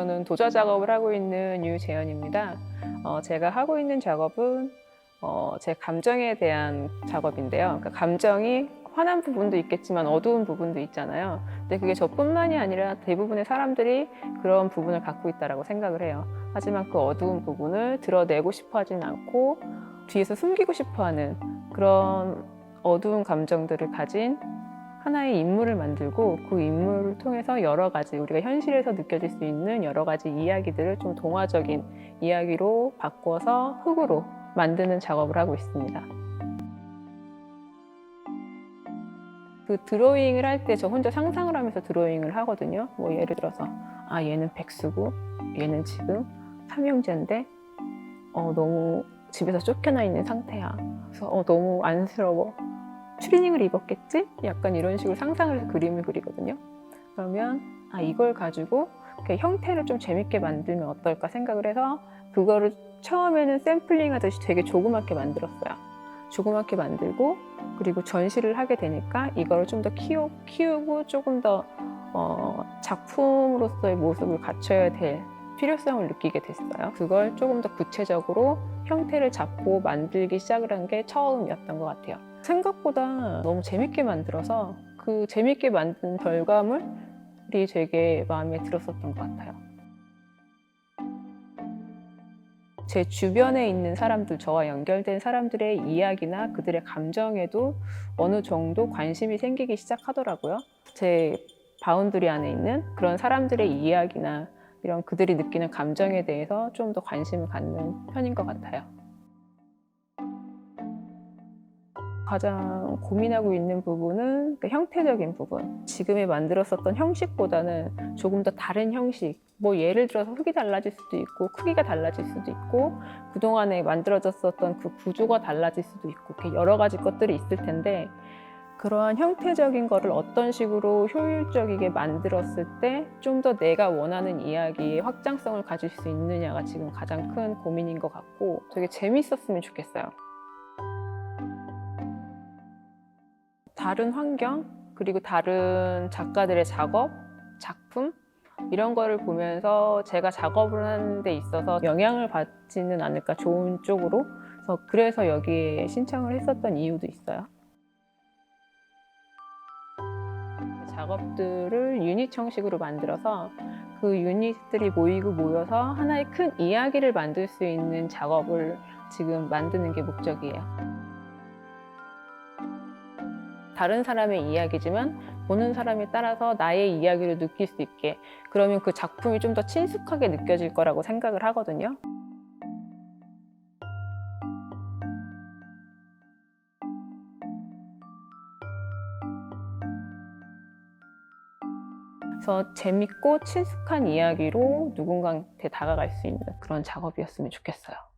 저는 도자 작업을 하고 있는 유재현입니다. 어, 제가 하고 있는 작업은 어, 제 감정에 대한 작업인데요. 그러니까 감정이 환한 부분도 있겠지만 어두운 부분도 있잖아요. 근데 그게 저뿐만이 아니라 대부분의 사람들이 그런 부분을 갖고 있다라고 생각을 해요. 하지만 그 어두운 부분을 드러내고 싶어 하진 않고 뒤에서 숨기고 싶어 하는 그런 어두운 감정들을 가진 하나의 인물을 만들고 그 인물을 통해서 여러 가지 우리가 현실에서 느껴질 수 있는 여러 가지 이야기들을 좀 동화적인 이야기로 바꿔서 흙으로 만드는 작업을 하고 있습니다. 그 드로잉을 할 때 저 혼자 상상을 하면서 드로잉을 하거든요. 뭐 예를 들어서 아 얘는 백수고 얘는 지금 삼형제인데 어 너무 집에서 쫓겨나 있는 상태야. 그래서 어 너무 안쓰러워. 추리닝을 입었겠지? 약간 이런 식으로 상상을 해서 그림을 그리거든요. 그러면 아 이걸 가지고 이렇게 형태를 좀 재밌게 만들면 어떨까 생각을 해서 그거를 처음에는 샘플링 하듯이 되게 조그맣게 만들었어요. 조그맣게 만들고 그리고 전시를 하게 되니까 이거를 좀 더 키우, 키우고 조금 더 어, 작품으로서의 모습을 갖춰야 될 필요성을 느끼게 됐어요. 그걸 조금 더 구체적으로 형태를 잡고 만들기 시작을 한 게 처음이었던 것 같아요. 생각보다 너무 재밌게 만들어서 그 재밌게 만든 결과물이 되게 마음에 들었었던 것 같아요. 제 주변에 있는 사람들, 저와 연결된 사람들의 이야기나 그들의 감정에도 어느 정도 관심이 생기기 시작하더라고요. 제 바운드리 안에 있는 그런 사람들의 이야기나 이런 그들이 느끼는 감정에 대해서 좀 더 관심을 갖는 편인 것 같아요. 가장 고민하고 있는 부분은 그 형태적인 부분. 지금에 만들었었던 형식보다는 조금 더 다른 형식. 뭐 예를 들어서 흙이 달라질 수도 있고 크기가 달라질 수도 있고 그동안에 만들어졌었던 그 구조가 달라질 수도 있고 여러 가지 것들이 있을 텐데 그러한 형태적인 거를 어떤 식으로 효율적이게 만들었을 때 좀 더 내가 원하는 이야기의 확장성을 가질 수 있느냐가 지금 가장 큰 고민인 것 같고 되게 재밌었으면 좋겠어요. 다른 환경 그리고 다른 작가들의 작업, 작품 이런 거를 보면서 제가 작업을 하는 데 있어서 영향을 받지는 않을까 좋은 쪽으로 그래서, 그래서 여기에 신청을 했었던 이유도 있어요. 작업들을 유닛 형식으로 만들어서 그 유닛들이 모이고 모여서 하나의 큰 이야기를 만들 수 있는 작업을 지금 만드는 게 목적이에요. 다른 사람의 이야기지만 보는 사람에 따라서 나의 이야기를 느낄 수 있게 그러면 그 작품이 좀 더 친숙하게 느껴질 거라고 생각을 하거든요. 그래서 재밌고 친숙한 이야기로 누군가한테 다가갈 수 있는 그런 작업이었으면 좋겠어요.